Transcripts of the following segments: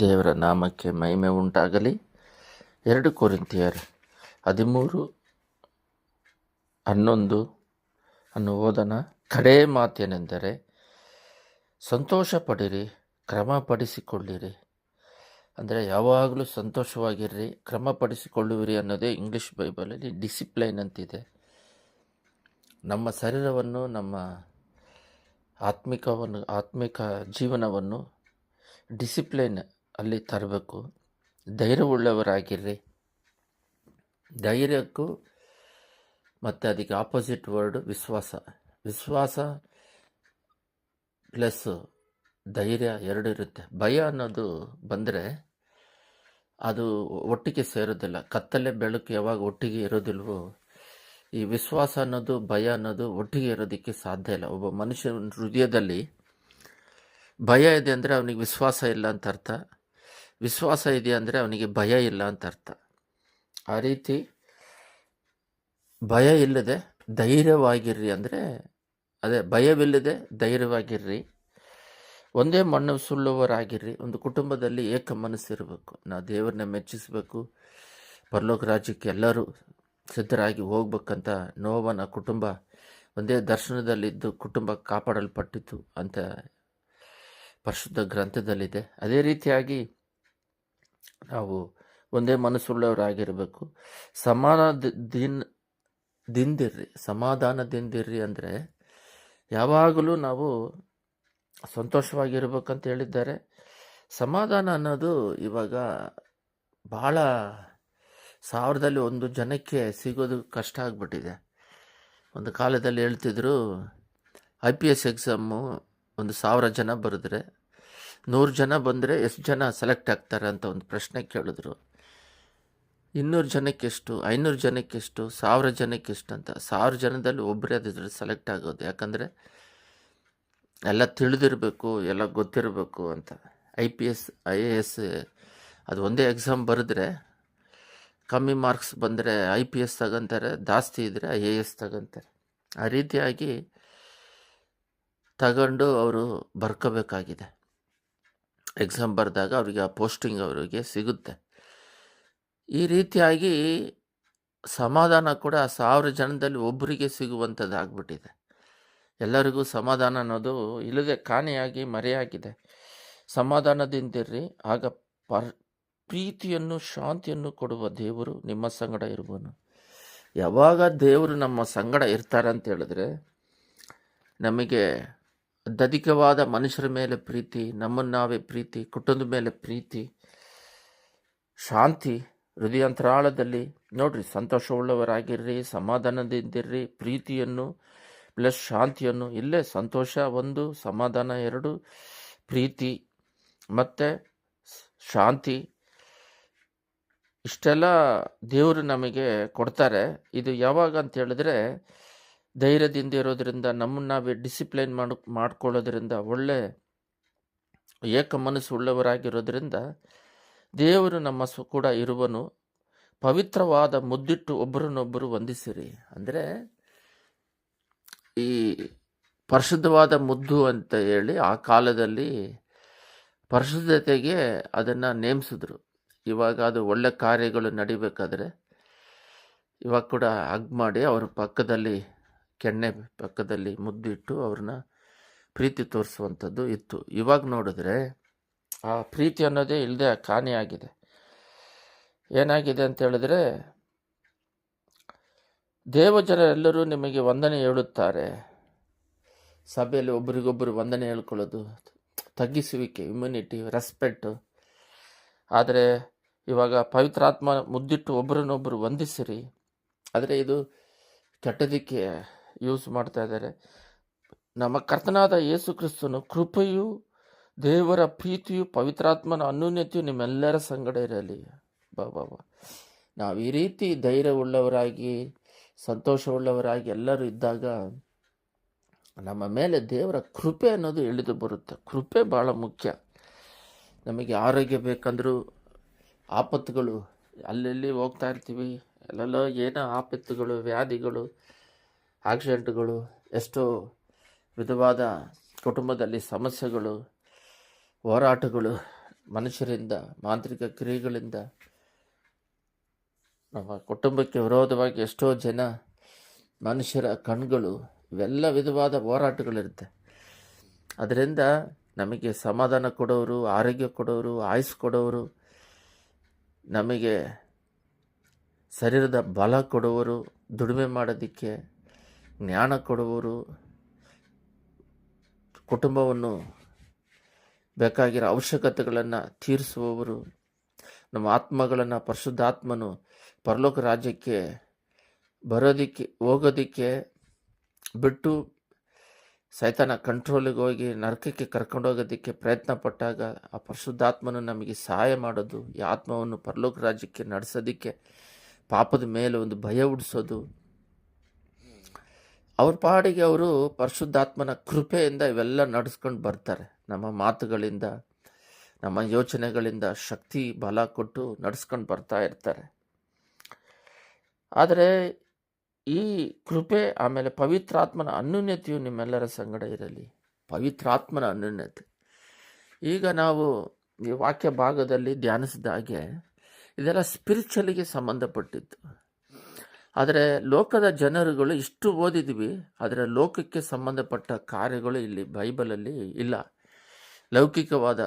ದೇವರ ನಾಮಕ್ಕೆ ಮಹಿಮೆ ಉಂಟಾಗಲಿ. ಎರಡು ಕೊರಿಂತಿಯರ್ ಹದಿಮೂರು ಹನ್ನೊಂದು ಅನ್ನು ಓದನ ಕಡೇ ಮಾತೇನೆಂದರೆ ಸಂತೋಷ ಪಡಿರಿ ಕ್ರಮಪಡಿಸಿಕೊಳ್ಳಿರಿ. ಅಂದರೆ, ಯಾವಾಗಲೂ ಸಂತೋಷವಾಗಿರ್ರಿ, ಕ್ರಮಪಡಿಸಿಕೊಳ್ಳುವಿರಿ ಅನ್ನೋದೇ ಇಂಗ್ಲೀಷ್ ಬೈಬಲಲ್ಲಿ ಡಿಸಿಪ್ಲೈನ್ ಅಂತಿದೆ. ನಮ್ಮ ಶರೀರವನ್ನು, ನಮ್ಮ ಆತ್ಮಿಕವನ್ನು, ಆತ್ಮಿಕ ಜೀವನವನ್ನು ಡಿಸಿಪ್ಲೈನ್ ಅಲ್ಲಿ ತರಬೇಕು. ಧೈರ್ಯವುಳ್ಳವರಾಗಿರ್ರಿ. ಧೈರ್ಯಕ್ಕೂ ಮತ್ತು ಅದಕ್ಕೆ ಆಪೋಸಿಟ್ ವರ್ಡ್ ವಿಶ್ವಾಸ. ವಿಶ್ವಾಸ ಪ್ಲಸ್ ಧೈರ್ಯ ಎರಡು ಇರುತ್ತೆ. ಭಯ ಅನ್ನೋದು ಬಂದರೆ ಅದು ಒಟ್ಟಿಗೆ ಸೇರೋದಿಲ್ಲ. ಕತ್ತಲೆ ಬೆಳಕು ಯಾವಾಗ ಒಟ್ಟಿಗೆ ಇರೋದಿಲ್ವೋ, ಈ ವಿಶ್ವಾಸ ಅನ್ನೋದು, ಭಯ ಅನ್ನೋದು ಒಟ್ಟಿಗೆ ಇರೋದಕ್ಕೆ ಸಾಧ್ಯ ಇಲ್ಲ. ಒಬ್ಬ ಮನುಷ್ಯನ ಹೃದಯದಲ್ಲಿ ಭಯ ಇದೆ ಅಂದರೆ ಅವನಿಗೆ ವಿಶ್ವಾಸ ಇಲ್ಲ ಅಂತ ಅರ್ಥ. ವಿಶ್ವಾಸ ಇದೆ ಅಂದರೆ ಅವನಿಗೆ ಭಯ ಇಲ್ಲ ಅಂತ ಅರ್ಥ. ಆ ರೀತಿ ಭಯ ಇಲ್ಲದೆ ಧೈರ್ಯವಾಗಿರ್ರಿ ಅಂದರೆ, ಅದೇ ಭಯವಿಲ್ಲದೆ ಧೈರ್ಯವಾಗಿರ್ರಿ. ಒಂದೇ ಮಣ್ಣು ಸುಳ್ಳುವರಾಗಿರ್ರಿ ಒಂದು ಕುಟುಂಬದಲ್ಲಿ ಏಕ ಮನಸ್ಸಿರಬೇಕು. ನಾವು ದೇವರನ್ನ ಮೆಚ್ಚಿಸಬೇಕು. ಪರಲೋಕ ರಾಜ್ಯಕ್ಕೆ ಎಲ್ಲರೂ ಸಿದ್ಧರಾಗಿ ಹೋಗ್ಬೇಕಂತ ನೋವನ ಕುಟುಂಬ, ಒಂದೇ ದರ್ಶನದಲ್ಲಿದ್ದು ಕುಟುಂಬ ಕಾಪಾಡಲ್ಪಟ್ಟಿತು ಅಂತ ಪರಿಶುದ್ಧ ಗ್ರಂಥದಲ್ಲಿದೆ. ಅದೇ ರೀತಿಯಾಗಿ ನಾವು ಒಂದೇ ಮನಸ್ಸುಳ್ಳವರಾಗಿರಬೇಕು. ಸಮಾನ ದಿನ, ದಿಂದಿರ್ರಿ, ಸಮಾಧಾನದಿಂದಿರ್ರಿ ಅಂದರೆ ಯಾವಾಗಲೂ ನಾವು ಸಂತೋಷವಾಗಿರ್ಬೇಕಂತ ಹೇಳಿದ್ದಾರೆ. ಸಮಾಧಾನ ಅನ್ನೋದು ಇವಾಗ ಭಾಳ ಸಾವಿರದಲ್ಲಿ ಒಂದು ಜನಕ್ಕೆ ಸಿಗೋದು ಕಷ್ಟ ಆಗಿಬಿಟ್ಟಿದೆ. ಒಂದು ಕಾಲದಲ್ಲಿ ಹೇಳ್ತಿದ್ರು, ಐ ಪಿ ಎಸ್ ಎಕ್ಸಾಮು ಒಂದು ಸಾವಿರ ಜನ ಬರೆದ್ರೆ ನೂರು ಜನ ಬಂದರೆ ಎಷ್ಟು ಜನ ಸೆಲೆಕ್ಟ್ ಆಗ್ತಾರೆ ಅಂತ ಒಂದು ಪ್ರಶ್ನೆ ಕೇಳಿದ್ರು. ಇನ್ನೂರು ಜನಕ್ಕೆ ಎಷ್ಟು, ಐನೂರು ಜನಕ್ಕೆ ಎಷ್ಟು, ಸಾವಿರ ಜನಕ್ಕೆ ಎಷ್ಟು ಅಂತ. ಸಾವಿರ ಜನದಲ್ಲಿ ಒಬ್ಬರೇ ಅದ್ರಲ್ಲಿ ಸೆಲೆಕ್ಟ್ ಆಗೋದು. ಯಾಕಂದರೆ ಎಲ್ಲ ತಿಳಿದಿರಬೇಕು, ಎಲ್ಲ ಗೊತ್ತಿರಬೇಕು ಅಂತ. I P S I A S ಅದು ಒಂದೇ ಎಕ್ಸಾಮ್ ಬರೆದ್ರೆ ಕಮ್ಮಿ ಮಾರ್ಕ್ಸ್ ಬಂದರೆ ಐ ಪಿ ಎಸ್ ತಗೊಂತಾರೆ, ಜಾಸ್ತಿ ಇದ್ದರೆ ಐ ಎ ಎಸ್ ತಗೊಂತಾರೆ. ಆ ರೀತಿಯಾಗಿ ತಗೊಂಡು ಅವರು ಬರ್ಕೋಬೇಕಾಗಿದೆ. ಎಕ್ಸಾಮ್ ಬರೆದಾಗ ಅವರಿಗೆ ಆ ಪೋಸ್ಟಿಂಗ್ ಅವರಿಗೆ ಸಿಗುತ್ತೆ. ಈ ರೀತಿಯಾಗಿ ಸಮಾಧಾನ ಕೂಡ ಸಾವಿರ ಜನದಲ್ಲಿ ಒಬ್ಬರಿಗೆ ಸಿಗುವಂಥದ್ದು ಆಗ್ಬಿಟ್ಟಿದೆ ಎಲ್ಲರಿಗೂ ಸಮಾಧಾನ ಅನ್ನೋದು ಇಲ್ಲದೆ ಕಾಣೆಯಾಗಿ ಮರೆಯಾಗಿದೆ. ಸಮಾಧಾನದಿಂದಿರ್ರಿ, ಆಗ ಪರ್, ಪ್ರೀತಿಯನ್ನು, ಶಾಂತಿಯನ್ನು ಕೊಡುವ ದೇವರು ನಿಮ್ಮ ಸಂಗಡ ಇರುವನು. ಯಾವಾಗ ದೇವರು ನಮ್ಮ ಸಂಗಡ ಇರ್ತಾರೆ ಅಂತ ಹೇಳಿದ್ರೆ, ನಮಗೆ ಅತ್ಯಧಿಕವಾದ ಮನುಷ್ಯರ ಮೇಲೆ ಪ್ರೀತಿ ನಮ್ಮನ್ನು ನಾವೇ ಪ್ರೀತಿ, ಕುಟುಂಬದ ಮೇಲೆ ಪ್ರೀತಿ, ಶಾಂತಿ, ಹೃದಯಾಂತರಾಳದಲ್ಲಿ ನೋಡ್ರಿ ಸಂತೋಷವುಳ್ಳವರಾಗಿರ್ರಿ, ಸಮಾಧಾನದಿಂದಿರ್ರಿ, ಪ್ರೀತಿಯನ್ನು ಪ್ಲಸ್ ಶಾಂತಿಯನ್ನು, ಇಲ್ಲೇ ಸಂತೋಷ ಒಂದು, ಸಮಾಧಾನ ಎರಡು, ಪ್ರೀತಿ ಮತ್ತು ಶಾಂತಿ. ಇಷ್ಟೆಲ್ಲ ದೇವರು ನಮಗೆ ಕೊಡ್ತಾರೆ. ಇದು ಯಾವಾಗ ಅಂತ ಹೇಳಿದ್ರೆ ಧೈರ್ಯದಿಂದ ಇರೋದರಿಂದ ನಮ್ಮನ್ನು ನಾವೇ ಡಿಸಿಪ್ಲೈನ್ ಮಾಡು, ಮಾಡ್ಕೊಳ್ಳೋದ್ರಿಂದ ಒಳ್ಳೆ ಏಕ ಮನಸ್ಸು ಉಳ್ಳವರಾಗಿರೋದ್ರಿಂದ ದೇವರು ನಮ್ಮ ಸು ಕೂಡ ಇರುವನು. ಪವಿತ್ರವಾದ ಮುದ್ದಿಟ್ಟು ಒಬ್ಬರನ್ನೊಬ್ಬರು ವಂದಿಸಿರಿ. ಅಂದರೆ ಈ ಪರಿಶುದ್ಧವಾದ ಮುದ್ದು ಅಂತ ಹೇಳಿ ಆ ಕಾಲದಲ್ಲಿ ಪರಿಶುದ್ಧತೆಗೆ ಅದನ್ನು ನೇಮಿಸಿದ್ರು. ಇವಾಗ ಅದು ಒಳ್ಳೆ ಕಾರ್ಯಗಳು ನಡಿಬೇಕಾದ್ರೆ ಇವಾಗ ಕೂಡ ಹಗ್ ಮಾಡಿ ಅವ್ರ ಪಕ್ಕದಲ್ಲಿ ಕೆಣ್ಣೆ ಪಕ್ಕದಲ್ಲಿ ಮುದ್ದಿಟ್ಟು ಅವ್ರನ್ನ ಪ್ರೀತಿ ತೋರಿಸುವಂಥದ್ದು ಇತ್ತು. ಇವಾಗ ನೋಡಿದ್ರೆ ಆ ಪ್ರೀತಿ ಅನ್ನೋದೇ ಇಲ್ಲದೆ ಕಾಣೆಯಾಗಿದೆ ಏನಾಗಿದೆ ಅಂತ ಹೇಳಿದ್ರೆ, ದೇವಜನರೆಲ್ಲರೂ ನಿಮಗೆ ವಂದನೆ ಹೇಳುತ್ತಾರೆ. ಸಭೆಯಲ್ಲಿ ಒಬ್ರಿಗೊಬ್ಬರು ವಂದನೆ ಹೇಳ್ಕೊಳ್ಳೋದು ತಗ್ಗಿಸುವಿಕೆ ಇಮ್ಯುನಿಟಿ ರೆಸ್ಪೆಕ್ಟು ಆದರೆ ಇವಾಗ ಪವಿತ್ರಾತ್ಮ ಮುದ್ದಿಟ್ಟು ಒಬ್ಬರನ್ನೊಬ್ಬರು ವಂದಿಸಿರಿ, ಆದರೆ ಇದು ಕೆಟ್ಟದಕ್ಕೆ ಯೂಸ್ ಮಾಡ್ತಾ ಇದ್ದಾರೆ. ನಮ್ಮ ಕರ್ತನಾದ ಯೇಸು ಕ್ರಿಸ್ತನು ಕೃಪೆಯು, ದೇವರ ಪ್ರೀತಿಯು, ಪವಿತ್ರಾತ್ಮನ ಅನ್ಯೂನ್ಯತೆಯು ನಿಮ್ಮೆಲ್ಲರ ಸಂಗಡ ಇರಲಿ. ಬಾ ಬಾ ಬಾ. ನಾವು ಈ ರೀತಿ ಧೈರ್ಯವುಳ್ಳವರಾಗಿ, ಸಂತೋಷವುಳ್ಳವರಾಗಿ ಎಲ್ಲರೂ ಇದ್ದಾಗ ನಮ್ಮ ಮೇಲೆ ದೇವರ ಕೃಪೆ ಅನ್ನೋದು ಇಳಿದು ಬರುತ್ತೆ. ಕೃಪೆ ಭಾಳ ಮುಖ್ಯ. ನಮಗೆ ಆರೋಗ್ಯ ಬೇಕಂದರೂ ಆಪತ್ತುಗಳು, ಅಲ್ಲೆಲ್ಲಿ ಹೋಗ್ತಾ ಇರ್ತೀವಿ ಎಲ್ಲೆಲ್ಲೋ ಏನೋ ಆಪತ್ತುಗಳು, ವ್ಯಾಧಿಗಳು ಆಕ್ಸಿಡೆಂಟ್ಗಳು, ಎಷ್ಟೋ ವಿಧವಾದ ಕುಟುಂಬದಲ್ಲಿ ಸಮಸ್ಯೆಗಳು, ಹೋರಾಟಗಳು, ಮನುಷ್ಯರಿಂದ ಮಾಂತ್ರಿಕ ಕ್ರಿಯೆಗಳಿಂದ ನಮ್ಮ ಕುಟುಂಬಕ್ಕೆ ವಿರೋಧವಾಗಿ ಎಷ್ಟೋ ಜನ ಮನುಷ್ಯರ ಕಣ್ಗಳು, ಇವೆಲ್ಲ ವಿಧವಾದ ಹೋರಾಟಗಳಿರುತ್ತೆ. ಅದರಿಂದ ನಮಗೆ ಸಮಾಧಾನ ಕೊಡೋರು, ಆರೋಗ್ಯ ಕೊಡೋರು, ಆಯುಸ್ ಕೊಡೋರು, ನಮಗೆ ಶರೀರದ ಬಲ ಕೊಡುವರು ದುಡಿಮೆ ಮಾಡೋದಕ್ಕೆ ಜ್ಞಾನ ಕೊಡುವರು ಕುಟುಂಬವನ್ನು ಬೇಕಾಗಿರೋ ಅವಶ್ಯಕತೆಗಳನ್ನು ತೀರಿಸುವವರು, ನಮ್ಮ ಆತ್ಮಗಳನ್ನು ಪರಿಶುದ್ಧಾತ್ಮನು ಪರಲೋಕ ರಾಜ್ಯಕ್ಕೆ ಬರೋದಕ್ಕೆ, ಹೋಗೋದಕ್ಕೆ ಬಿಟ್ಟು ಸೈತಾನ ಕಂಟ್ರೋಲಿಗೆ ಹೋಗಿ ನರಕಕ್ಕೆ ಕರ್ಕೊಂಡೋಗೋದಕ್ಕೆ ಪ್ರಯತ್ನ ಪಟ್ಟಾಗ ಆ ಪರಿಶುದ್ಧಾತ್ಮನು ನಮಗೆ ಸಹಾಯ ಮಾಡೋದು, ಈ ಆತ್ಮವನ್ನು ಪರಲೋಕ ರಾಜ್ಯಕ್ಕೆ ನಡೆಸೋದಕ್ಕೆ ಪಾಪದ ಮೇಲೆ ಒಂದು ಭಯ ಹುಡಿಸೋದು ಅವ್ರ ಪಾಡಿಗೆ ಅವರು ಪರಿಶುದ್ಧಾತ್ಮನ ಕೃಪೆಯಿಂದ ಇವೆಲ್ಲ ನಡೆಸ್ಕೊಂಡು ಬರ್ತಾರೆ. ನಮ್ಮ ಮಾತುಗಳಿಂದ, ನಮ್ಮ ಯೋಚನೆಗಳಿಂದ ಶಕ್ತಿ, ಬಲ ಕೊಟ್ಟು ನಡೆಸ್ಕೊಂಡು ಬರ್ತಾ ಇರ್ತಾರೆ. ಆದರೆ ಈ ಕೃಪೆ, ಆಮೇಲೆ ಪವಿತ್ರಾತ್ಮನ ಅನ್ಯೂನ್ಯತೆಯು ನಿಮ್ಮೆಲ್ಲರ ಸಂಗಡ ಇರಲಿ. ಪವಿತ್ರಾತ್ಮನ ಅನ್ಯೂನ್ಯತೆ. ಈಗ ನಾವು ಈ ವಾಕ್ಯ ಭಾಗದಲ್ಲಿ ಧ್ಯಾನಿಸಿದ ಹಾಗೆ ಇದೆಲ್ಲ ಸ್ಪಿರಿಚುವಲಿಗೆ ಸಂಬಂಧಪಟ್ಟಿದ್ದು ಆದರೆ ಲೋಕದ ಜನರುಗಳು ಇಷ್ಟು ಓದಿದ್ವಿ ಆದರೆ ಲೋಕಕ್ಕೆ ಸಂಬಂಧಪಟ್ಟ ಕಾರ್ಯಗಳು ಇಲ್ಲಿ ಬೈಬಲಲ್ಲಿ ಇಲ್ಲ. ಲೌಕಿಕವಾದ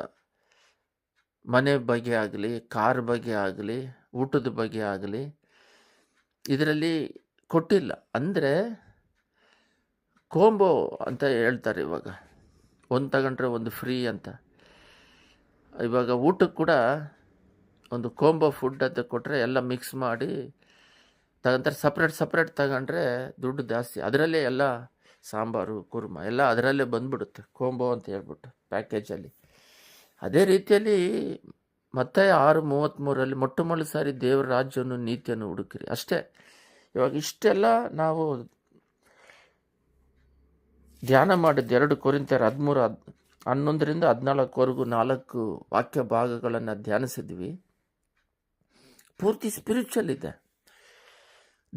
ಮನೆ ಬಗ್ಗೆ ಆಗಲಿ, ಕಾರ್ ಬಗ್ಗೆ ಆಗಲಿ, ಊಟದ ಬಗ್ಗೆ ಆಗಲಿ, ಇದರಲ್ಲಿ ಕೊಟ್ಟಿಲ್ಲ. ಅಂದರೆ ಕೋಂಬೋ ಅಂತ ಹೇಳ್ತಾರೆ ಇವಾಗ. ಒಂದು ತಗೊಂಡ್ರೆ ಒಂದು ಫ್ರೀ ಅಂತ. ಇವಾಗ ಊಟಕ್ಕೆ ಕೂಡ ಒಂದು ಕೋಂಬೋ ಫುಡ್ ಅಂತ ಕೊಟ್ಟರೆ ಎಲ್ಲ ಮಿಕ್ಸ್ ಮಾಡಿ ತಗೊಂತಾರೆ ಸಪ್ರೇಟ್ ಸಪ್ರೇಟ್ ತಗೊಂಡ್ರೆ ದುಡ್ಡು ಜಾಸ್ತಿ. ಅದರಲ್ಲೇ ಎಲ್ಲ ಸಾಂಬಾರು, ಕುರ್ಮ ಎಲ್ಲ ಅದರಲ್ಲೇ ಬಂದ್ಬಿಡುತ್ತೆ. ಕೋಂಬೋ ಅಂತ ಹೇಳ್ಬಿಟ್ಟು ಪ್ಯಾಕೇಜಲ್ಲಿ ಅದೇ ರೀತಿಯಲ್ಲಿ ಮತ್ತೆ ಆರು ಮೂವತ್ತ್ಮೂರಲ್ಲಿ ಮೊಟ್ಟ ಮೊದಲು ಸಾರಿ ದೇವರ ರಾಜ್ಯವನ್ನು, ನೀತಿಯನ್ನು ಹುಡುಕಿರಿ. ಅಷ್ಟೇ. ಇವಾಗ ಇಷ್ಟೆಲ್ಲ ನಾವು ಧ್ಯಾನ ಮಾಡಿದ್ದು ಎರಡು ಕೊರಿಂತರ ಹದಿಮೂರು, ಹದ್, ಹನ್ನೊಂದರಿಂದ ಹದಿನಾಲ್ಕವರೆಗೂ ನಾಲ್ಕು ವಾಕ್ಯ ಭಾಗಗಳನ್ನು ಧ್ಯಾನಿಸಿದ್ವಿ. ಪೂರ್ತಿ ಸ್ಪಿರಿಚುವಲ್ ಇದೆ.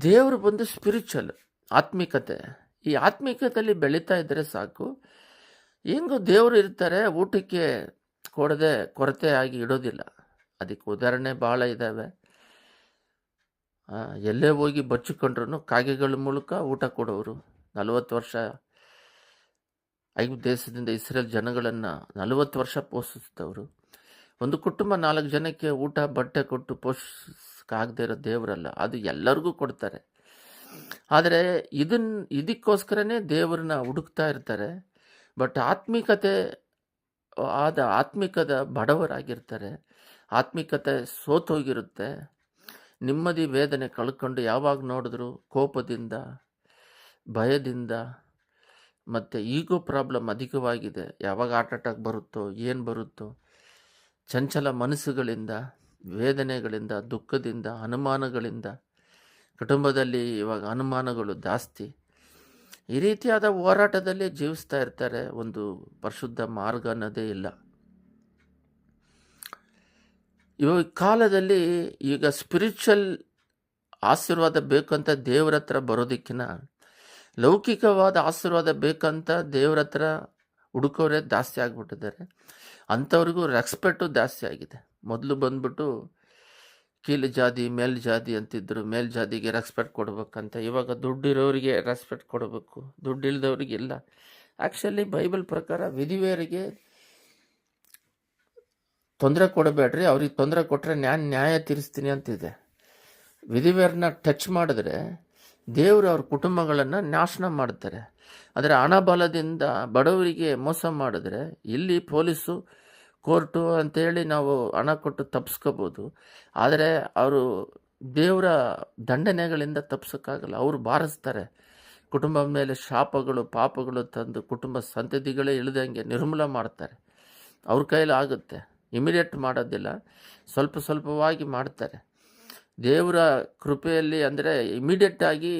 ದೇವರು ಬಂದು ಸ್ಪಿರಿಚುವಲ್ ಆತ್ಮಿಕತೆ. ಈ ಆತ್ಮಿಕತೆಯಲ್ಲಿ ಬೆಳೀತಾ ಇದ್ದರೆ ಸಾಕು. ಹೆಂಗು ದೇವರು ಇರ್ತಾರೆ, ಊಟಕ್ಕೆ ಕೊಡದೆ ಕೊರತೆ ಆಗಿ ಇಡೋದಿಲ್ಲ. ಅದಕ್ಕೆ ಉದಾಹರಣೆ ಭಾಳ ಇದ್ದಾವೆ ಎಲ್ಲೇ ಹೋಗಿ ಬಚ್ಚಿಕೊಂಡ್ರು ಕಾಗೆಗಳ ಮೂಲಕ ಊಟ ಕೊಡೋರು ನಲವತ್ತು ವರ್ಷ ಐದು ದೇಶದಿಂದ ಇಸ್ರೇಲ್ ಜನಗಳನ್ನು ನಲವತ್ತು ವರ್ಷ ಪೋಷಿಸಿದವರು. ಒಂದು ಕುಟುಂಬ ನಾಲ್ಕು ಜನಕ್ಕೆ ಊಟ, ಬಟ್ಟೆ ಕೊಟ್ಟು ಪೋಷಿಸಕ್ಕಾಗದೇ ಇರೋ ದೇವರಲ್ಲ, ಅದು ಎಲ್ಲರಿಗೂ ಕೊಡ್ತಾರೆ. ಆದರೆ ಇದನ್ನ ಇದಕ್ಕೋಸ್ಕರನೇ ದೇವರನ್ನ ಹುಡುಕ್ತಾ ಇರ್ತಾರೆ. ಬಟ್ ಆತ್ಮಿಕತೆ, ಆದ ಆತ್ಮಿಕದ ಬಡವರಾಗಿರ್ತಾರೆ. ಆತ್ಮಿಕತೆ ಸೋತೋಗಿರುತ್ತೆ ನೆಮ್ಮದಿ ವೇದನೆ ಕಳ್ಕೊಂಡು ಯಾವಾಗ ನೋಡಿದ್ರು ಕೋಪದಿಂದ, ಭಯದಿಂದ, ಮತ್ತು ಈಗೋ ಪ್ರಾಬ್ಲಮ್ ಅಧಿಕವಾಗಿದೆ. ಯಾವಾಗ ಹಾರ್ಟ್ ಅಟ್ಯಾಕ್ ಬರುತ್ತೋ, ಏನು ಬರುತ್ತೋ, ಚಂಚಲ ಮನಸ್ಸುಗಳಿಂದ. ವೇದನೆಗಳಿಂದ, ದುಃಖದಿಂದ, ಅನುಮಾನಗಳಿಂದ, ಕುಟುಂಬದಲ್ಲಿ ಇವಾಗ ಅನುಮಾನಗಳು ಜಾಸ್ತಿ. ಈ ರೀತಿಯಾದ ಹೋರಾಟದಲ್ಲಿ ಜೀವಿಸ್ತಾ ಇರ್ತಾರೆ, ಒಂದು ಪರಿಶುದ್ಧ ಮಾರ್ಗ ಅನ್ನೋದೇ ಇಲ್ಲ. ಇವ ಕಾಲದಲ್ಲಿ ಈಗ ಸ್ಪಿರಿಚುವಲ್ ಆಶೀರ್ವಾದ ಬೇಕಂತ ದೇವ್ರ ಹತ್ರ ಬರೋದಕ್ಕಿಂತ ಲೌಕಿಕವಾದ ಆಶೀರ್ವಾದ ಬೇಕಂತ ದೇವ್ರ ಹತ್ರ ಹುಡುಕೋರೇ ಜಾಸ್ತಿ ಆಗಿಬಿಟ್ಟಿದ್ದಾರೆ. ಅಂಥವ್ರಿಗೂ ರೆಸ್ಪೆಕ್ಟು ಜಾಸ್ತಿ ಆಗಿದೆ. ಮೊದಲು ಬಂದ್ಬಿಟ್ಟು ಕೀಳು ಜಾತಿ, ಮೇಲ್ ಜಾತಿ ಅಂತಿದ್ರು. ಮೇಲ್ ಜಾತಿಗೆ ರೆಸ್ಪೆಕ್ಟ್ ಕೊಡಬೇಕಂತ. ಇವಾಗ ದುಡ್ಡಿರೋರಿಗೆ ರೆಸ್ಪೆಕ್ಟ್ ಕೊಡಬೇಕು. ದುಡ್ಡು ಇಲ್ದವ್ರಿಗೆ ಇಲ್ಲ ಆ್ಯಕ್ಚುಲಿ ಬೈಬಲ್ ಪ್ರಕಾರ ವಿಧಿವೇರಿಗೆ ತೊಂದರೆ ಕೊಡಬೇಡ್ರಿ. ಅವ್ರಿಗೆ ತೊಂದರೆ ಕೊಟ್ಟರೆ ನಾನು ನ್ಯಾಯ ತೀರಿಸ್ತೀನಿ ಅಂತಿದೆ. ವಿಧಿವೇರನ್ನ ಟಚ್ ಮಾಡಿದ್ರೆ ದೇವರು ಅವ್ರ ಕುಟುಂಬಗಳನ್ನು ನಾಶನ ಮಾಡ್ತಾರೆ. ಆದರೆ ಹಣಬಲದಿಂದ ಬಡವರಿಗೆ ಮೋಸ ಮಾಡಿದ್ರೆ ಇಲ್ಲಿ ಪೊಲೀಸು ಕೋರ್ಟು ಅಂತೇಳಿ ನಾವು ಹಣ ಕೊಟ್ಟು ತಪ್ಪಿಸ್ಕೋಬೋದು ಆದರೆ ಅವರು ದೇವರ ದಂಡನೆಗಳಿಂದ ತಪ್ಪಿಸೋಕ್ಕಾಗಲ್ಲ ಅವರು ಬಾರಿಸ್ತಾರೆ. ಕುಟುಂಬದ ಮೇಲೆ ಶಾಪಗಳು, ಪಾಪಗಳು ತಂದು ಕುಟುಂಬ ಸಂತತಿಗಳೇ ಇಳಿದಂಗೆ ನಿರ್ಮೂಲ ಮಾಡ್ತಾರೆ. ಅವ್ರ ಕೈಲಿ ಆಗುತ್ತೆ. ಇಮಿಡಿಯೇಟ್ ಮಾಡೋದಿಲ್ಲ. ಸ್ವಲ್ಪ ಸ್ವಲ್ಪವಾಗಿ ಮಾಡ್ತಾರೆ. ದೇವರ ಕೃಪೆಯಲ್ಲಿ ಅಂದರೆ ಇಮಿಡಿಯೇಟಾಗಿ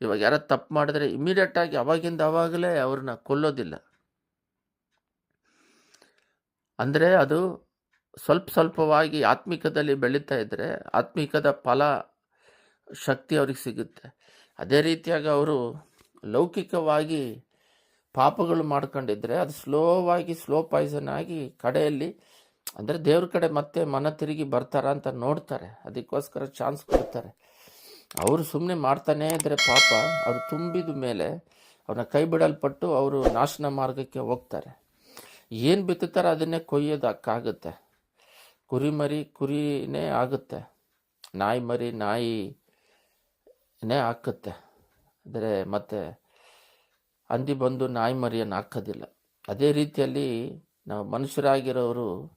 ಇವಾಗ ಯಾರೋ ತಪ್ಪು ಮಾಡಿದ್ರೆ ಇಮಿಡಿಯೇಟಾಗಿ ಅವಾಗಿಂದ ಅವಾಗಲೇ ಅವ್ರನ್ನ ಕೊಲ್ಲೋದಿಲ್ಲ. ಅಂದರೆ ಅದು ಸ್ವಲ್ಪ ಸ್ವಲ್ಪವಾಗಿ ಆತ್ಮಿಕದಲ್ಲಿ ಬೆಳೀತಾ ಇದ್ದರೆ ಆತ್ಮಿಕದ ಫಲ ಶಕ್ತಿ ಅವ್ರಿಗೆ ಸಿಗುತ್ತೆ. ಅದೇ ರೀತಿಯಾಗಿ ಅವರು ಲೌಕಿಕವಾಗಿ ಪಾಪಗಳು ಮಾಡ್ಕೊಂಡಿದ್ರೆ ಅದು ಸ್ಲೋವಾಗಿ ಸ್ಲೋ ಪಾಯ್ಸನ್ ಆಗಿ ಕಡೆಯಲ್ಲಿ ಅಂದರೆ ದೇವ್ರ ಕಡೆ ಮತ್ತೆ ಮನ ತಿರುಗಿ ಬರ್ತಾರ ಅಂತ ನೋಡ್ತಾರೆ. ಅದಕ್ಕೋಸ್ಕರ ಚಾನ್ಸ್ ಕೊಡ್ತಾರೆ. ಅವರು ಸುಮ್ಮನೆ ಮಾಡ್ತಾನೇ ಇದ್ರೆ ಪಾಪ ಅವರು ತುಂಬಿದ ಮೇಲೆ ಅವನ ಕೈ ಬಿಡಲ್ಪಟ್ಟು ಅವರು ನಾಶನ ಮಾರ್ಗಕ್ಕೆ ಹೋಗ್ತಾರೆ. ಏನು ಬಿತ್ತುತ್ತಾರೆ ಅದನ್ನೇ ಕೊಯ್ಯೋದಕ್ಕಾಗುತ್ತೆ. ಕುರಿ ಮರಿ ಕುರಿನೇ ಆಗುತ್ತೆ. ನಾಯಿ ಮರಿ ನಾಯಿನೇ ಹಾಕುತ್ತೆ ಅಂದರೆ ಮತ್ತೆ ಹಂದಿ ಬಂದು ನಾಯಿ ಮರಿಯನ್ನು ಹಾಕೋದಿಲ್ಲ. ಅದೇ ರೀತಿಯಲ್ಲಿ ನಾವು ಮನುಷ್ಯರಾಗಿರೋರು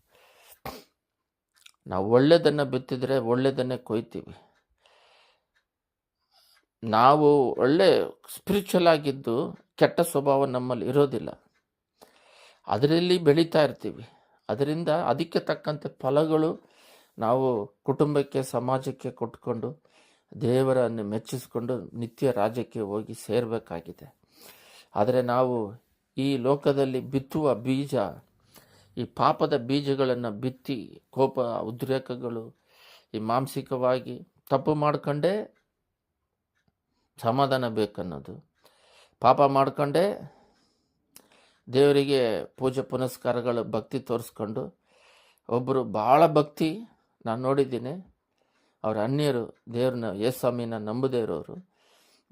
ನಾವು ಒಳ್ಳೆಯದನ್ನು ಬಿತ್ತಿದರೆ ಒಳ್ಳೆಯದನ್ನೇ ಕೊಯ್ತೀವಿ. ನಾವು ಒಳ್ಳೆ ಸ್ಪಿರಿಚುವಲ್ ಆಗಿದ್ದು ಕೆಟ್ಟ ಸ್ವಭಾವ ನಮ್ಮಲ್ಲಿ ಇರೋದಿಲ್ಲ. ಅದರಲ್ಲಿ ಬೆಳೀತಾ ಇರ್ತೀವಿ. ಅದರಿಂದ ಅದಕ್ಕೆ ತಕ್ಕಂತೆ ಫಲಗಳು ನಾವು ಕುಟುಂಬಕ್ಕೆ, ಸಮಾಜಕ್ಕೆ ಕೊಟ್ಕೊಂಡು ದೇವರನ್ನು ಮೆಚ್ಚಿಸ್ಕೊಂಡು ನಿತ್ಯ ರಾಜ್ಯಕ್ಕೆ ಹೋಗಿ ಸೇರಬೇಕಾಗಿದೆ. ಆದರೆ ನಾವು ಈ ಲೋಕದಲ್ಲಿ ಬಿತ್ತುವ ಬೀಜ, ಈ ಪಾಪದ ಬೀಜಗಳನ್ನು ಬಿತ್ತಿ, ಕೋಪ, ಉದ್ರೇಕಗಳು, ಈ ಮಾಂಸಿಕವಾಗಿ ತಪ್ಪು ಮಾಡ್ಕೊಂಡೇ ಸಮಾಧಾನ ಬೇಕನ್ನೋದು. ಪಾಪ ಮಾಡ್ಕೊಂಡೇ ದೇವರಿಗೆ ಪೂಜೆ ಪುನಸ್ಕಾರಗಳು ಭಕ್ತಿ ತೋರಿಸ್ಕೊಂಡು ಒಬ್ಬರು ಭಾಳ ಭಕ್ತಿ ನಾನು ನೋಡಿದ್ದೀನಿ. ಅವ್ರ ಅನ್ಯರು, ದೇವ್ರನ್ನ ಯೇಸ್ವಾಮಿನ ನಂಬದೇ ಇರೋರು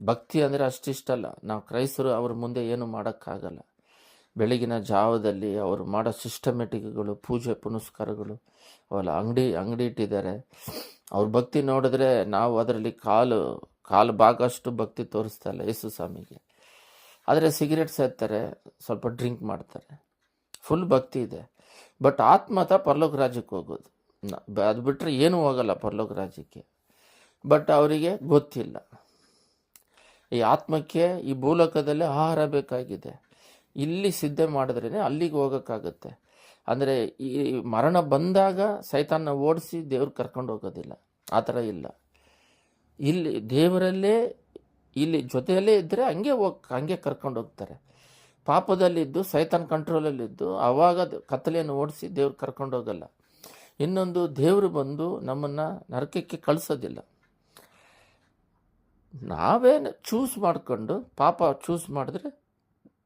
ಭಕ್ತಿ ಅಂದರೆ ಅಷ್ಟಿಷ್ಟಲ್ಲ. ನಾವು ಕ್ರೈಸ್ತರು ಅವ್ರ ಮುಂದೆ ಏನು ಮಾಡೋಕ್ಕಾಗಲ್ಲ. ಬೆಳಗಿನ ಜಾವದಲ್ಲಿ ಅವರು ಮಾಡೋ ಸಿಸ್ಟಮೆಟಿಕ್ಗಳು ಪೂಜೆ ಪುನಸ್ಕಾರಗಳು ಅವೆಲ್ಲ ಅಂಗಡಿ ಅಂಗಡಿ ಇಟ್ಟಿದ್ದಾರೆ. ಅವ್ರ ಭಕ್ತಿ ನೋಡಿದ್ರೆ ನಾವು ಅದರಲ್ಲಿ ಕಾಲು ಕಾಲು ಭಾಗಷ್ಟು ಭಕ್ತಿ ತೋರಿಸ್ತಾ ಇಲ್ಲ ಯೇಸು ಸ್ವಾಮಿಗೆ. ಆದರೆ ಸಿಗರೇಟ್ ಸೇರ್ತಾರೆ ಸ್ವಲ್ಪ ಡ್ರಿಂಕ್ ಮಾಡ್ತಾರೆ. ಫುಲ್ ಭಕ್ತಿ ಇದೆ. ಬಟ್ ಆತ್ಮತ ಪರ್ಲೋಕ ರಾಜ್ಯಕ್ಕೆ ಹೋಗೋದು. ಅದು ಬಿಟ್ಟರೆ ಏನೂ ಹೋಗಲ್ಲ ಪರಲೋಕ ರಾಜ್ಯಕ್ಕೆ. ಬಟ್ ಅವರಿಗೆ ಗೊತ್ತಿಲ್ಲ. ಈ ಆತ್ಮಕ್ಕೆ ಈ ಭೂಲೋಕದಲ್ಲೇ ಆಹಾರ ಬೇಕಾಗಿದೆ. ಇಲ್ಲಿ ಸಿದ್ಧ ಮಾಡಿದ್ರೇ ಅಲ್ಲಿಗೆ ಹೋಗೋಕ್ಕಾಗುತ್ತೆ. ಅಂದರೆ ಈ ಮರಣ ಬಂದಾಗ ಸೈತಾನ ಓಡಿಸಿ ದೇವ್ರು ಕರ್ಕೊಂಡು ಹೋಗೋದಿಲ್ಲ. ಆ ಥರ ಇಲ್ಲ. ಇಲ್ಲಿ ದೇವರಲ್ಲೇ ಇಲ್ಲಿ ಜೊತೆಯಲ್ಲೇ ಇದ್ದರೆ ಹಂಗೆ ಹೋಗಿ ಹಂಗೆ ಕರ್ಕೊಂಡು ಹೋಗ್ತಾರೆ. ಪಾಪದಲ್ಲಿದ್ದು, ಸೈತಾನ್ ಕಂಟ್ರೋಲಲ್ಲಿದ್ದು ಆವಾಗ ಕತ್ತಲೆಯನ್ನು ಓಡಿಸಿ ದೇವ್ರು ಕರ್ಕೊಂಡು ಹೋಗಲ್ಲ. ಇನ್ನೊಂದು, ದೇವರು ಬಂದು ನಮ್ಮನ್ನು ನರಕಕ್ಕೆ ಕಳಿಸೋದಿಲ್ಲ. ನಾವೇ ಚೂಸ್ ಮಾಡಿಕೊಂಡು, ಪಾಪ ಚೂಸ್ ಮಾಡಿದ್ರೆ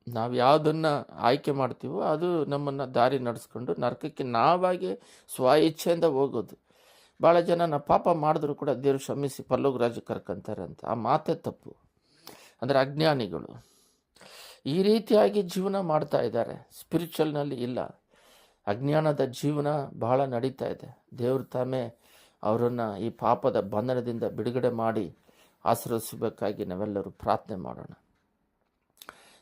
ನಾವು ಯಾವುದನ್ನು ಆಯ್ಕೆ ಮಾಡ್ತೀವೋ ಅದು ನಮ್ಮನ್ನು ದಾರಿ ನಡೆಸ್ಕೊಂಡು ನರಕಕ್ಕೆ ನಾವಾಗಿ ಸ್ವ ಇಚ್ಛೆಯಿಂದ ಹೋಗೋದು. ಭಾಳ ಜನ ನಾವು ಪಾಪ ಮಾಡಿದ್ರು ಕೂಡ ದೇವರು ಶ್ರಮಿಸಿ ಪಲ್ಲೋಗ ರಾಜ ಕರ್ಕಂತಾರೆ ಅಂತ. ಆ ಮಾತೇ ತಪ್ಪು. ಅಂದರೆ ಅಜ್ಞಾನಿಗಳು. ಈ ರೀತಿಯಾಗಿ ಜೀವನ ಮಾಡ್ತಾ ಇದ್ದಾರೆ. ಸ್ಪಿರಿಚುವಲ್ನಲ್ಲಿ ಇಲ್ಲ. ಅಜ್ಞಾನದ ಜೀವನ ಬಹಳ ನಡೀತಾ ಇದೆ. ದೇವ್ರ ತಾಮೇ ಅವರನ್ನು ಈ ಪಾಪದ ಬಂಧನದಿಂದ ಬಿಡುಗಡೆ ಮಾಡಿ ಆಶೀರ್ವದಿಸಬೇಕಾಗಿ ನಾವೆಲ್ಲರೂ ಪ್ರಾರ್ಥನೆ ಮಾಡೋಣ.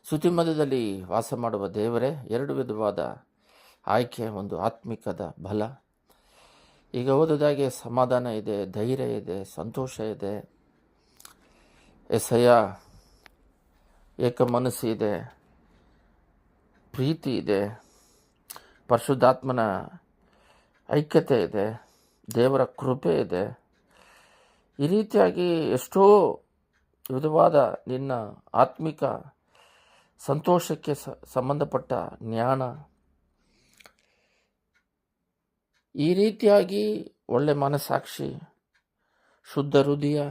ಸುತಿಮಧ್ಯದಲ್ಲಿ ವಾಸ ಮಾಡುವ ದೇವರೇ, ಎರಡು ವಿಧವಾದ ಆಯ್ಕೆ, ಒಂದು ಆತ್ಮಿಕದ ಬಲ ಈಗ ಓದೋದಾಗೆ ಸಮಾಧಾನ ಇದೆ, ಧೈರ್ಯ ಇದೆ, ಸಂತೋಷ ಇದೆ. ಎಸಯ ಏಕ ಮನಸ್ಸು ಇದೆ, ಪ್ರೀತಿ ಇದೆ, ಪರಿಶುದ್ಧಾತ್ಮನ ಐಕ್ಯತೆ ಇದೆ, ದೇವರ ಕೃಪೆ ಇದೆ. ಈ ರೀತಿಯಾಗಿ ಎಷ್ಟೋ ವಿಧವಾದ ನಿನ್ನ ಆತ್ಮಿಕ ಸಂತೋಷಕ್ಕೆ ಸಂಬಂಧಪಟ್ಟ ಜ್ಞಾನ ಈ ರೀತಿಯಾಗಿ ಒಳ್ಳೆ ಮನಸ್ಸಾಕ್ಷಿ, ಶುದ್ಧ ಹೃದಯ,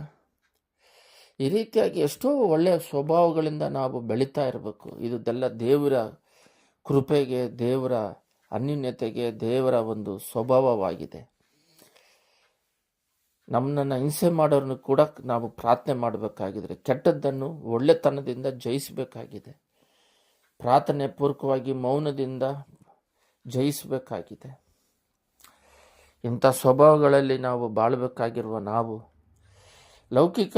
ಈ ರೀತಿಯಾಗಿ ಎಷ್ಟೋ ಒಳ್ಳೆಯ ಸ್ವಭಾವಗಳಿಂದ ನಾವು ಬೆಳೀತಾ ಇರಬೇಕು. ಇದೆಲ್ಲ ದೇವರ ಕೃಪೆಗೆ, ದೇವರ ಅನ್ಯೂನ್ಯತೆಗೆ, ದೇವರ ಒಂದು ಸ್ವಭಾವವಾಗಿದೆ. ನಮ್ಮನ್ನು ಹಿಂಸೆ ಮಾಡೋರನ್ನು ಕೂಡ ನಾವು ಪ್ರಾರ್ಥನೆ ಮಾಡಬೇಕಾಗಿದ್ರೆ, ಕೆಟ್ಟದ್ದನ್ನು ಒಳ್ಳೆತನದಿಂದ ಜಯಿಸಬೇಕಾಗಿದೆ. ಪ್ರಾರ್ಥನೆ ಪೂರ್ವಕವಾಗಿ ಮೌನದಿಂದ ಜಯಿಸಬೇಕಾಗಿದೆ. ಇಂಥ ಸ್ವಭಾವಗಳಲ್ಲಿ ನಾವು ಬಾಳಬೇಕಾಗಿರುವ ನಾವು, ಲೌಕಿಕ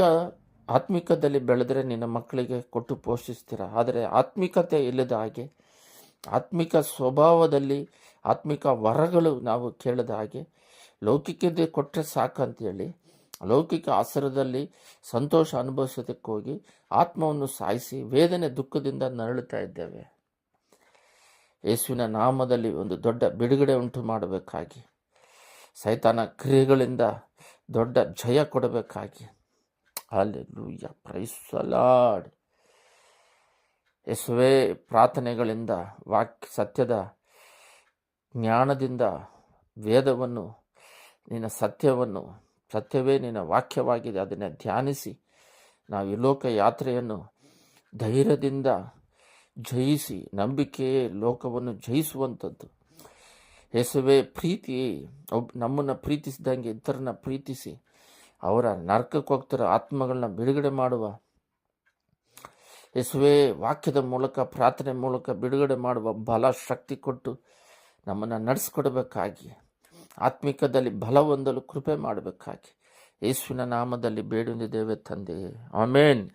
ಆತ್ಮಿಕದಲ್ಲಿ ಬೆಳೆದರೆ ನಿನ್ನ ಮಕ್ಕಳಿಗೆ ಕೊಟ್ಟು ಪೋಷಿಸ್ತೀರ? ಆದರೆ ಆತ್ಮಿಕತೆ ಇಲ್ಲದ ಹಾಗೆ, ಆತ್ಮಿಕ ಸ್ವಭಾವದಲ್ಲಿ ಆತ್ಮಿಕ ವರಗಳು ನಾವು ಕೇಳದ ಹಾಗೆ, ಲೌಕಿಕತೆ ಕೊಟ್ಟರೆ ಸಾಕಂತೇಳಿ ಲೌಕಿಕ ಆಸರದಲ್ಲಿ ಸಂತೋಷ ಅನುಭವಿಸೋದಕ್ಕೆ ಹೋಗಿ ಆತ್ಮವನ್ನು ಸಾಯಿಸಿ ವೇದನೆ ದುಃಖದಿಂದ ನರಳುತ್ತಾ ಇದ್ದೇವೆ. ಯೇಸುವಿನ ನಾಮದಲ್ಲಿ ಒಂದು ದೊಡ್ಡ ಬಿಡುಗಡೆ ಉಂಟು ಮಾಡಬೇಕಾಗಿ. ಸೈತಾನ ಕ್ರಿಯೆಗಳಿಂದ ದೊಡ್ಡ ಜಯ ಕೊಡಬೇಕಾಗಿ. ಅಲ್ಲಿ ಲೂಯ್ಯ ಪ್ರೈಸಲಾಡ್ ಎಸ್ವೇ ಪ್ರಾರ್ಥನೆಗಳಿಂದ ವಾಕ್ಯ ಸತ್ಯದ ಜ್ಞಾನದಿಂದ ವೇದವನ್ನು, ನಿನ್ನ ಸತ್ಯವನ್ನು, ಸತ್ಯವೇ ನಿನ್ನ ವಾಕ್ಯವಾಗಿದೆ. ಅದನ್ನು ಧ್ಯಾನಿಸಿ. ನಾವು ಲೋಕ ಯಾತ್ರೆಯನ್ನು ಧೈರ್ಯದಿಂದ ಜಯಿಸಿ, ನಂಬಿಕೆಯೇ ಲೋಕವನ್ನು ಜಯಿಸುವಂಥದ್ದು. ಯೇಸುವೆ, ಪ್ರೀತಿ, ಒಬ್, ನಮ್ಮನ್ನು ಪ್ರೀತಿಸಿದಂಗೆ ಇತರನ್ನ ಪ್ರೀತಿಸಿ, ಅವರ ನರಕಕ್ಕೆ ಹೋಗ್ತಿರೋ ಆತ್ಮಗಳನ್ನ ಬಿಡುಗಡೆ ಮಾಡುವ. ಯೇಸುವೆ, ವಾಕ್ಯದ ಮೂಲಕ, ಪ್ರಾರ್ಥನೆ ಮೂಲಕ ಬಿಡುಗಡೆ ಮಾಡುವ ಬಲ ಶಕ್ತಿ ಕೊಟ್ಟು ನಮ್ಮನ್ನು ನಡೆಸ್ಕೊಡ್ಬೇಕಾಗಿ, ಆತ್ಮಿಕದಲ್ಲಿ ಬಲ ಹೊಂದಲು ಕೃಪೆ ಮಾಡಬೇಕಾಗಿ, ಯೇಸುವಿನ ನಾಮದಲ್ಲಿ ಬೇಡೊಂದಿದ್ದೇವೆ ತಂದೆ. ಆಮೇನ್.